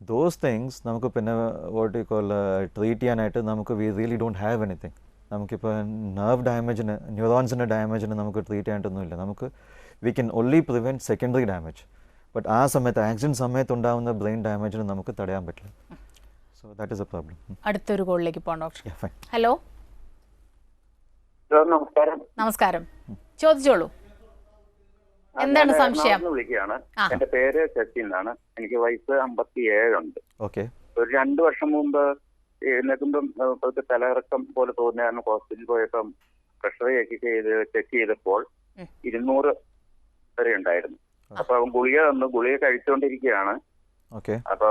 ദോസ് തിങ്സ് നമുക്ക് പിന്നെ വോട്ട് കോൾ ട്രീറ്റ് ചെയ്യാനായിട്ട് നമുക്ക് we really don't have anything നമുക്കിപ്പോൾ നെർവ് ഡാമേജിന് ന്യൂറോൺസിന്റെ ഡാമേജിന് നമുക്ക് ട്രീറ്റ് ചെയ്യേണ്ടതൊന്നുമില്ല. നമുക്ക് we can only prevent secondary damage but ആ സമയത്ത് ആക്സിഡന്റ് സമയത്ത് ഉണ്ടാകുന്ന ബ്രെയിൻ ഡാമേജിന് നമുക്ക് തടയാൻ പറ്റില്ല. So that is a problem അടുത്തൊരു കോളിലേക്ക് പോകാം ഡോക്ടർ. ഹലോ? നമസ്കാരം. നമസ്കാരം. ചോദിച്ചോളൂ. എന്താണ് സംശയം? വിളിക്കുകയാണ്. എന്റെ പേര് ശശി എന്നാണ് എനിക്ക് വയസ്സ് അമ്പത്തി ഏഴുണ്ട് ഓക്കെ ഒരു രണ്ടു വർഷം മുമ്പ് ഇപ്പോഴത്തെ തലകറക്കം പോലെ തോന്നിയാണ് ഹോസ്പിറ്റലിൽ പോയപ്പം പ്രഷർ ചെക്ക് ചെയ്ത് ചെക്ക് ചെയ്തപ്പോൾ. ഇരുന്നൂറ് വരെ ഉണ്ടായിരുന്നു. അപ്പൊ അവൻ ഗുളിക തന്നു. ഗുളിക കഴിച്ചുകൊണ്ടിരിക്കുകയാണ് അപ്പൊ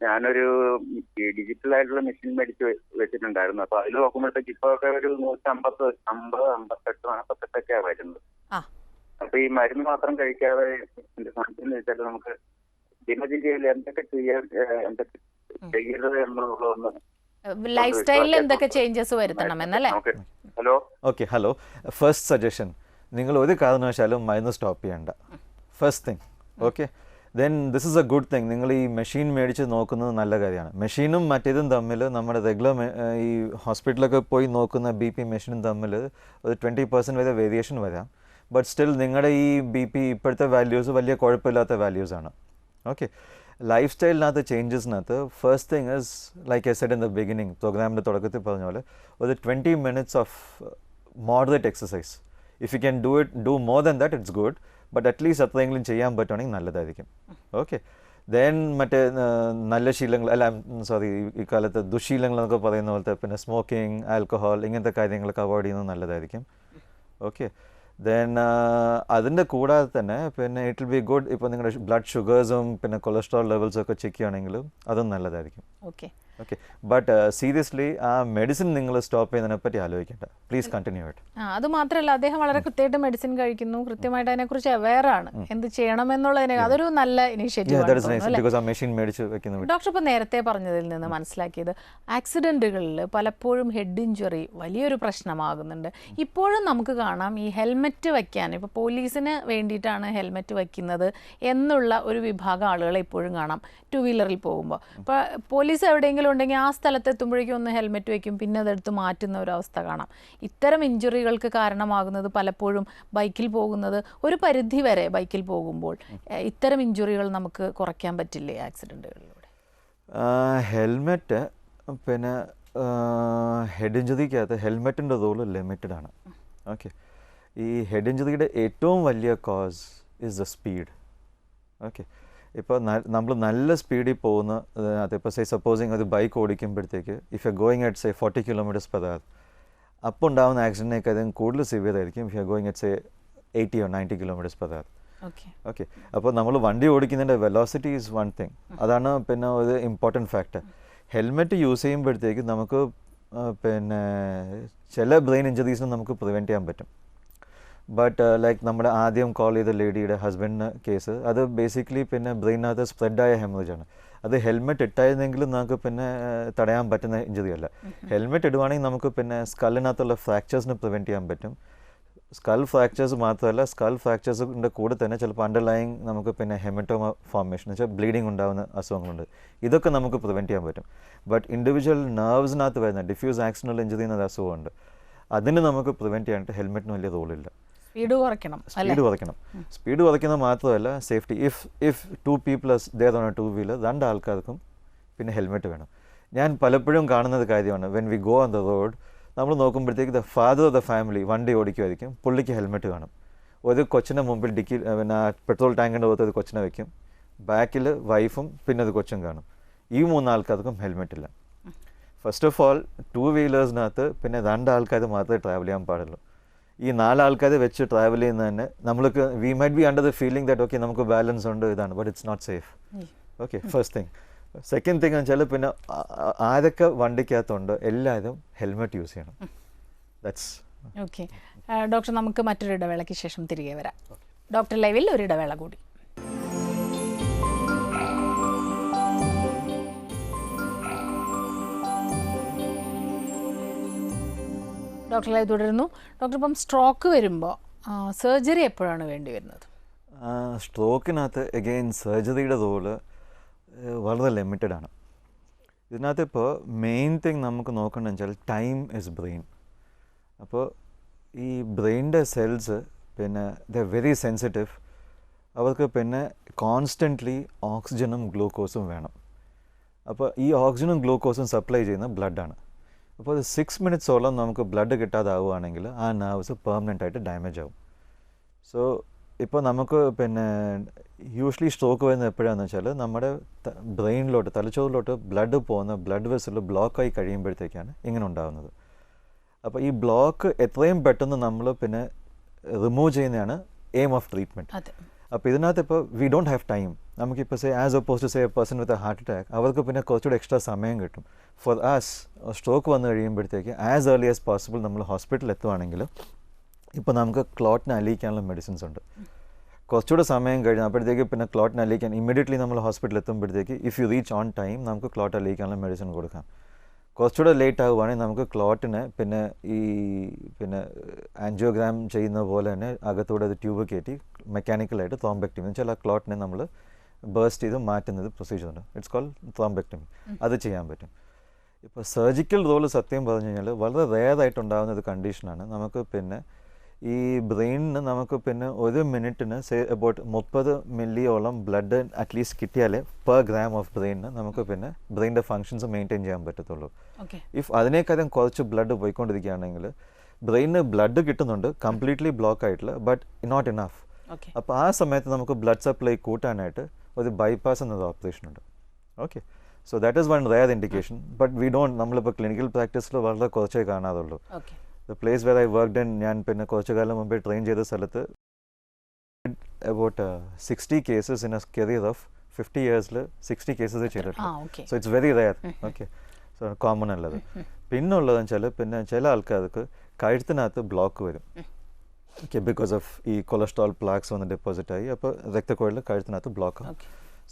ഞാനൊരു ഡിജിറ്റൽ ആയിട്ടുള്ള മെഷീൻ മേടിച്ച് വെച്ചിട്ടുണ്ടായിരുന്നു. അപ്പൊ അതിൽ നോക്കുമ്പോഴത്തേക്ക് ഇപ്പൊ ഒക്കെ ഒരു നൂറ്റി അമ്പത് അമ്പത് അമ്പത്തെട്ട് നാൽപ്പത്തെട്ടൊക്കെയാ വരുന്നത്. അപ്പൊ ഈ മരുന്ന് മാത്രം കഴിക്കാതെ സംശയം വെച്ചാൽ നമുക്ക് ദിനചര്യയിൽ എന്തൊക്കെ ചെയ്യാൻ എന്തൊക്കെ ചെയ്യരുത് എന്നുള്ളതൊന്ന് ലൈഫ് സ്റ്റൈലിൽ എന്തൊക്കെ ചേഞ്ചസ് വരുത്തണം എന്നല്ലേ? Hello okay hello first suggestion നിങ്ങൾ ഒരു കാരണവശാലും മരുന്ന് സ്റ്റോപ്പ് ചെയ്യണ്ട. First thing okay then this is a good thing നിങ്ങൾ ഈ മെഷീൻ മേടിച്ച് നോക്കുന്നത് നല്ല കാര്യമാണ്. മെഷീനും മറ്റേതും തമ്മിൽ നമ്മുടെ റെഗുലർ ഈ ഹോസ്പിറ്റലൊക്കെ പോയി നോക്കുന്ന ബി പി മെഷീനും തമ്മിൽ ഒരു ട്വന്റി പെർസെന്റ് വരെ വേരിയേഷൻ വരാം. ബട്ട് സ്റ്റിൽ നിങ്ങളുടെ ഈ ബി പി ഇപ്പോഴത്തെ വാല്യൂസ് വലിയ കുഴപ്പമില്ലാത്ത വാല്യൂസാണ് ആണ്. ഓക്കെ ലൈഫ് സ്റ്റൈലിനകത്ത് ചേഞ്ചസിനകത്ത് first thing is like a said in the beginning പ്രോഗ്രാമിന്റെ തുടക്കത്തിൽ പറഞ്ഞ പോലെ ഒരു twenty minutes of moderate exercise if you can do it do more than that it's good but at least അത്രയെങ്കിലും ചെയ്യാൻ പറ്റുവാണെങ്കിൽ നല്ലതായിരിക്കും. ഓക്കെ ദെൻ മറ്റേ ആ, നല്ല ശീലങ്ങൾ അല്ല സോറി ഈ കാലത്ത് ദുശീലങ്ങൾ എന്നൊക്കെ പറയുന്ന പോലത്തെ പിന്നെ സ്മോക്കിംഗ് ആൽക്കഹോൾ ഇങ്ങനത്തെ കാര്യങ്ങളൊക്കെ അവോയ്ഡ് ചെയ്യുന്നത് നല്ലതായിരിക്കും. ഓക്കെ ദെൻ അതിന്റെ കൂടാതെ തന്നെ പിന്നെ ഇറ്റ് വിൽ ബി ഗുഡ് ഇപ്പോൾ നിങ്ങളുടെ ബ്ലഡ് ഷുഗേഴ്സും പിന്നെ കൊളസ്ട്രോൾ ലെവൽസും ഒക്കെ ചെക്ക് ചെയ്യുകയാണെങ്കിലും അതും നല്ലതായിരിക്കും. ഓക്കെ ഓക്കെ ബട്ട് സീരിയസ്ലി ആ മെഡിസിൻ നിങ്ങൾ സ്റ്റോപ്പ് ചെയ്യുന്നതിനെ പറ്റി ആലോചിക്കേണ്ട. പ്ലീസ് കണ്ടിന്യൂ ഇറ്റ് ആ അത് മാത്രമല്ല അദ്ദേഹം വളരെ കൃത്യമായിട്ട് മെഡിസിൻ കഴിക്കുന്നു കൃത്യമായിട്ട് അതിനെക്കുറിച്ച് അവെയർ ആണ്. എന്ത് ചെയ്യണം ചെയ്യണമെന്നുള്ളതിനെ അതൊരു നല്ല ഇനിഷ്യേറ്റീവ് ഡോക്ടർ ഇപ്പോൾ നേരത്തെ പറഞ്ഞതിൽ നിന്ന് മനസ്സിലാക്കിയത് ആക്സിഡന്റുകളിൽ പലപ്പോഴും ഹെഡ് ഇഞ്ചുറി വലിയൊരു പ്രശ്നമാകുന്നുണ്ട്. ഇപ്പോഴും നമുക്ക് കാണാം ഈ ഹെൽമെറ്റ് വയ്ക്കാൻ ഇപ്പോൾ പോലീസിന് വേണ്ടിയിട്ടാണ് ഹെൽമെറ്റ് വയ്ക്കുന്നത് എന്നുള്ള ഒരു വിഭാഗം ആളുകളെ ഇപ്പോഴും കാണാം. ടു വീലറിൽ പോകുമ്പോൾ. ഇപ്പോൾ പോലീസ് എവിടെയെങ്കിലും ഉണ്ടെങ്കിൽ ആ സ്ഥലത്ത് എത്തുമ്പോഴേക്കും ഒന്ന് ഹെൽമെറ്റ് വയ്ക്കും പിന്നെ അതെടുത്ത് മാറ്റുന്ന ഒരവസ്ഥ കാണാം. ഇത്തരം ഇഞ്ചുറികൾക്ക് കാരണമാകുന്നത് പലപ്പോഴും ബൈക്കിൽ പോകുന്നത് ഒരു പരിധി വരെ ബൈക്കിൽ പോകുമ്പോൾ ഇത്തരം ഇഞ്ചുറികൾ നമുക്ക് കുറയ്ക്കാൻ പറ്റില്ലേ ആക്സിഡന്റുകളിലൂടെ? ഹെൽമെറ്റ് പിന്നെ ഹെഡ് ഇഞ്ചുറിക്കകത്ത് ഹെൽമെറ്റിന്റെ റോൾ ലിമിറ്റഡ് ആണ് ഓക്കെ ഈ ഹെഡ് ഇഞ്ചുറിയുടെ ഏറ്റവും വലിയ cause is the speed okay ഇപ്പോൾ നമ്മൾ നല്ല സ്പീഡിൽ പോകുന്ന അതിപ്പോൾ സേ സപ്പോസിങ് ഒരു bike ഓടിക്കുമ്പോഴത്തേക്ക് if you going at say forty kilometers per hour അപ്പോൾ ഉണ്ടാകുന്ന ആക്സിഡന്റിനേക്കാളും കൂടുതൽ സിവിയർ ആയിരിക്കും if you going at say eighty or ninety kilometers per hour okay okay അപ്പോൾ നമ്മൾ വണ്ടി ഓടിക്കുന്നതിന്റെ വെലോസിറ്റി ഈസ് വൺ തിങ് അതാണ് പിന്നെ ഒരു ഇമ്പോർട്ടന്റ് ഫാക്ടർ ഹെൽമെറ്റ് യൂസ് ചെയ്യുമ്പോഴത്തേക്ക് നമുക്ക് പിന്നെ ചില ബ്രെയിൻ ഇഞ്ചറീസിനും നമുക്ക് പ്രിവെന്റ് ചെയ്യാൻ പറ്റും. ബട്ട് ലൈക്ക് നമ്മുടെ ആദ്യം കോൾ ചെയ്ത ലേഡിയുടെ ഹസ്ബൻഡിന് കേസ് അത് ബേസിക്കലി പിന്നെ ബ്രെയിനകത്ത് സ്പ്രെഡായ ഹെമറേജ് ആണ്. അത് ഹെൽമെറ്റ് ഇട്ടായിരുന്നെങ്കിലും നമുക്ക് പിന്നെ തടയാൻ പറ്റുന്ന ഇഞ്ചുറി അല്ല. ഹെൽമെറ്റ് ഇടുവാണെങ്കിൽ നമുക്ക് പിന്നെ സ്കല്ലിനകത്തുള്ള ഫ്രാക്ചേഴ്സിന് പ്രിവെന്റ് ചെയ്യാൻ പറ്റും. സ്കൽ ഫ്രാക്ചേഴ്സ് മാത്രമല്ല സ്കൽ ഫ്രാക്ചേഴ്സിന്റെ കൂടെ തന്നെ ചിലപ്പോൾ അണ്ടർലൈങ് നമുക്ക് പിന്നെ ഹെമറ്റോമ ഫോർമേഷൻ എന്ന് വെച്ചാൽ ബ്ലീഡിങ് ഉണ്ടാകുന്ന അസുഖങ്ങളുണ്ട്. ഇതൊക്കെ നമുക്ക് പ്രിവെന്റ് ചെയ്യാൻ പറ്റും. ബട്ട് ഇൻഡിവിജ്വൽ നെർവ്സിനകത്ത് വരുന്ന ഡിഫ്യൂസ് ആക്സിഡന്റ് ഇഞ്ചുറി എന്നൊരു അസുഖമുണ്ട്. അതിന് നമുക്ക് പ്രിവെന്റ് ചെയ്യാനായിട്ട് ഹെൽമെറ്റിന് വലിയ റോളില്ല സ്പീഡ് കുറയ്ക്കണം സ്പീഡ് കുറയ്ക്കണം. സ്പീഡ് കുറയ്ക്കുന്നത് മാത്രമല്ല safety. If if two peoples there on two wheeler രണ്ട് ആൾക്കാർക്കും പിന്നെ ഹെൽമെറ്റ് വേണം. ഞാൻ പലപ്പോഴും കാണുന്നത് കാര്യമാണ് when we go on the road നമ്മൾ നോക്കുമ്പോഴത്തേക്ക് the father of the family വണ്ടി ഓടിക്കുമായിരിക്കും പുള്ളിക്ക് ഹെൽമെറ്റ് കാണും ഒരു കൊച്ചിന്റെ മുമ്പിൽ ഡിക്കി പിന്നെ പെട്രോൾ ടാങ്കിന്റെ പുറത്ത് ഒരു കൊച്ചിനെ വയ്ക്കും ബാക്കിൽ വൈഫും പിന്നെ ഒരു കൊച്ചും കാണും. ഈ മൂന്നാൾക്കാർക്കും ഹെൽമെറ്റ് ഇല്ല. ഫസ്റ്റ് ഓഫ് ഓൾ ടു വീലേഴ്സിനകത്ത് പിന്നെ രണ്ട് ആൾക്കാർ മാത്രമേ ട്രാവൽ ചെയ്യാൻ പാടുള്ളൂ. ഈ നാലാൾക്കാരെ വെച്ച് ട്രാവൽ ചെയ്യുന്ന തന്നെ നമ്മൾക്ക് we might be under the feeling that okay നമുക്ക് ബാലൻസ് ഉണ്ട് ഇതാണ്. But it's not safe okay first thing second thing വെച്ചാൽ പിന്നെ ആരൊക്കെ വണ്ടിക്കകത്തുണ്ട് എല്ലാവരും ഹെൽമെറ്റ് യൂസ് ചെയ്യണം. ദാറ്റ്സ് ഓക്കെ ഡോക്ടർ നമുക്ക് മറ്റൊരു ഇടവേളയ്ക്ക് ശേഷം തിരികെ വരാം. ഡോക്ടർ ലൈവിൽ ഒരു ഇടവേള കൂടി. ഡോക്ടർ ലൈവ് തുടരുന്നു. ഡോക്ടർ ഇപ്പം സ്ട്രോക്ക് വരുമ്പോൾ സർജറി എപ്പോഴാണ് വേണ്ടി വരുന്നത്? സ്ട്രോക്കിനകത്ത് എഗെയിൻ സർജറിയുടെ റോൾ വളരെ ലിമിറ്റഡ് ആണ്. ഇതിനകത്ത് ഇപ്പോൾ മെയിൻ തിങ് നമുക്ക് നോക്കണമെന്ന് വെച്ചാൽ ടൈം ഇസ് ബ്രെയിൻ അപ്പോൾ ഈ ബ്രെയിനിന്റെ സെൽസ് പിന്നെ ദ വെരി സെൻസിറ്റീവ് അവർക്ക് പിന്നെ കോൺസ്റ്റന്റ്ലി ഓക്സിജനും ഗ്ലൂക്കോസും വേണം. അപ്പോൾ ഈ ഓക്സിജനും ഗ്ലൂക്കോസും സപ്ലൈ ചെയ്യുന്ന ബ്ലഡാണ് അപ്പോൾ അത് സിക്സ് മിനിറ്റ്സോളം നമുക്ക് ബ്ലഡ് കിട്ടാതാവുകയാണെങ്കിൽ ആ നെർവ്സ് പെർമനന്റ് ആയിട്ട് ഡാമേജ് ആവും. സോ ഇപ്പോൾ നമുക്ക് പിന്നെ യൂഷ്വലി സ്ട്രോക്ക് വരുന്നത് എപ്പോഴാണെന്ന് വെച്ചാൽ നമ്മുടെ ബ്രെയിനിലോട്ട് തലച്ചോറിലോട്ട് ബ്ലഡ് പോകുന്ന ബ്ലഡ് വെസൽ ബ്ലോക്കായി കഴിയുമ്പോഴത്തേക്കാണ് ഇങ്ങനെ ഉണ്ടാകുന്നത് അപ്പോൾ ഈ ബ്ലോക്ക് എത്രയും പെട്ടെന്ന് നമ്മൾ പിന്നെ റിമൂവ് ചെയ്യുന്നതാണ് എയിം ഓഫ് ട്രീറ്റ്മെന്റ് അപ്പോൾ ഇതിനകത്ത് ഇപ്പോൾ വി ഡോണ്ട് ഹാവ് ടൈം നമുക്കിപ്പോൾ say as oppose to say a person with a heart attack അവർക്ക് പിന്നെ കുറച്ചുകൂടി എക്സ്ട്രാ സമയം കിട്ടും. ഫോർ ആസ് സ്ട്രോക്ക് വന്നു കഴിയുമ്പോഴത്തേക്ക് ആസ് ഏർലി ആസ് പോസിബിൾ നമ്മൾ ഹോസ്പിറ്റലിൽ എത്തുവാണെങ്കിൽ ഇപ്പോൾ നമുക്ക് ക്ലോട്ടിനെ അലിയിക്കാനുള്ള മെഡിസിൻസ് ഉണ്ട്. കുറച്ചുകൂടെ സമയം കഴിഞ്ഞ് അപ്പോഴത്തേക്ക് പിന്നെ ക്ലോട്ടിനെ അലിയിക്കാൻ ഇമ്മീഡിയറ്റ്ലി നമ്മൾ ഹോസ്പിറ്റലിൽ എത്തുമ്പോഴത്തേക്ക് if you reach on time നമുക്ക് ക്ലോട്ട് അലിയിക്കാനുള്ള മെഡിസിൻ കൊടുക്കാം. കുറച്ചുകൂടെ ലേറ്റ് ആകുവാണെങ്കിൽ നമുക്ക് ക്ലോട്ടിന് പിന്നെ ഈ പിന്നെ ആൻജിയോഗ്രാം ചെയ്യുന്ന പോലെ തന്നെ അകത്തൂടെ അത് ട്യൂബ് കയറ്റി മെക്കാനിക്കലായിട്ട് ത്രോംബെക്ടമി എന്ന് വെച്ചാൽ ആ ക്ലോട്ടിനെ നമ്മൾ ബേസ്റ്റ് ചെയ്ത് മാറ്റുന്നത് പ്രൊസീജിയർ ഉണ്ട്. ഇറ്റ്സ് കോൾ ത്രോംബെക്ടമി അത് ചെയ്യാൻ പറ്റും. ഇപ്പോൾ സർജിക്കൽ റോൾ സത്യം പറഞ്ഞു കഴിഞ്ഞാൽ വളരെ റെയറായിട്ടുണ്ടാകുന്ന ഒരു കണ്ടീഷനാണ് നമുക്ക് പിന്നെ ഈ ബ്രെയിനിന് നമുക്ക് പിന്നെ ഒരു മിനിറ്റിന് സേ അബൌട്ട് മുപ്പത് മില്ലിയോളം ബ്ലഡ് അറ്റ്ലീസ്റ്റ് കിട്ടിയാലേ പെർ ഗ്രാം ഓഫ് ബ്രെയിനിന് നമുക്ക് പിന്നെ ബ്രെയിനിന്റെ ഫങ്ഷൻസ് മെയിന്റെയിൻ ചെയ്യാൻ പറ്റത്തുള്ളൂ. ഇഫ് അതിനേക്കാളും കുറച്ച് ബ്ലഡ് പോയിക്കൊണ്ടിരിക്കുകയാണെങ്കിൽ ബ്രെയിനിന് ബ്ലഡ് കിട്ടുന്നുണ്ട് കംപ്ലീറ്റ്ലി ബ്ലോക്ക് ആയിട്ടില്ല ബട്ട് നോട്ട് ഇനഫ് അപ്പോൾ ആ സമയത്ത് നമുക്ക് ബ്ലഡ് സപ്ലൈ കൂട്ടാനായിട്ട് ഒരു ബൈപ്പാസ് എന്നൊരു ഓപ്പറേഷൻ ഉണ്ട്. Okay so that is one rare indication but we don't നമ്മളിപ്പോൾ ക്ലിനിക്കൽ പ്രാക്ടീസിൽ വളരെ കുറച്ചേ കാണാതുള്ളൂ. The place where I worked in ഞാൻ പിന്നെ കുറച്ചു കാലം മുമ്പേ ട്രെയിൻ ചെയ്ത സ്ഥലത്ത് about sixty cases in a career of fifty ഇയേഴ്സിൽ sixty cases ചെയ്തിട്ടുണ്ട്. So it's very rare okay so common അല്ലത്. പിന്നുള്ളതെന്ന് വെച്ചാൽ പിന്നെ ചില ആൾക്കാർക്ക് കഴുത്തിനകത്ത് ബ്ലോക്ക് വരും. ഓക്കെ ബിക്കോസ് ഓഫ് ഈ കൊളസ്ട്രോൾ പ്ലാക്സ് വന്ന് ഡെപ്പോസിറ്റ് ആയി. അപ്പോൾ രക്തക്കുഴൽ കഴുത്തിനകത്ത് ബ്ലോക്ക് ആവും.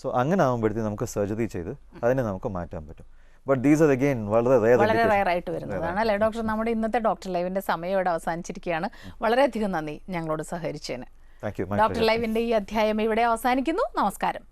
സോ അങ്ങനെ ആകുമ്പോഴത്തേക്ക് നമുക്ക് സർജറി ചെയ്ത് അതിനെ നമുക്ക് മാറ്റാൻ പറ്റും. ബട്ട് ദീസ് ആർ അഗെയിൻ വളരെ റെയർ വളരെ റയർ ആയിട്ട് വരുന്നതാണ് അല്ലേ? ഡോക്ടർ നമ്മുടെ ഇന്നത്തെ ഡോക്ടർ ലൈവിന്റെ സമയം ഇവിടെ അവസാനിച്ചിരിക്കുകയാണ്. വളരെയധികം നന്ദി ഞങ്ങളോട് സഹകരിച്ചതിന്. ഡോക്ടർ ലൈവിന്റെ ഈ അധ്യായം ഇവിടെ അവസാനിക്കുന്നു. നമസ്കാരം.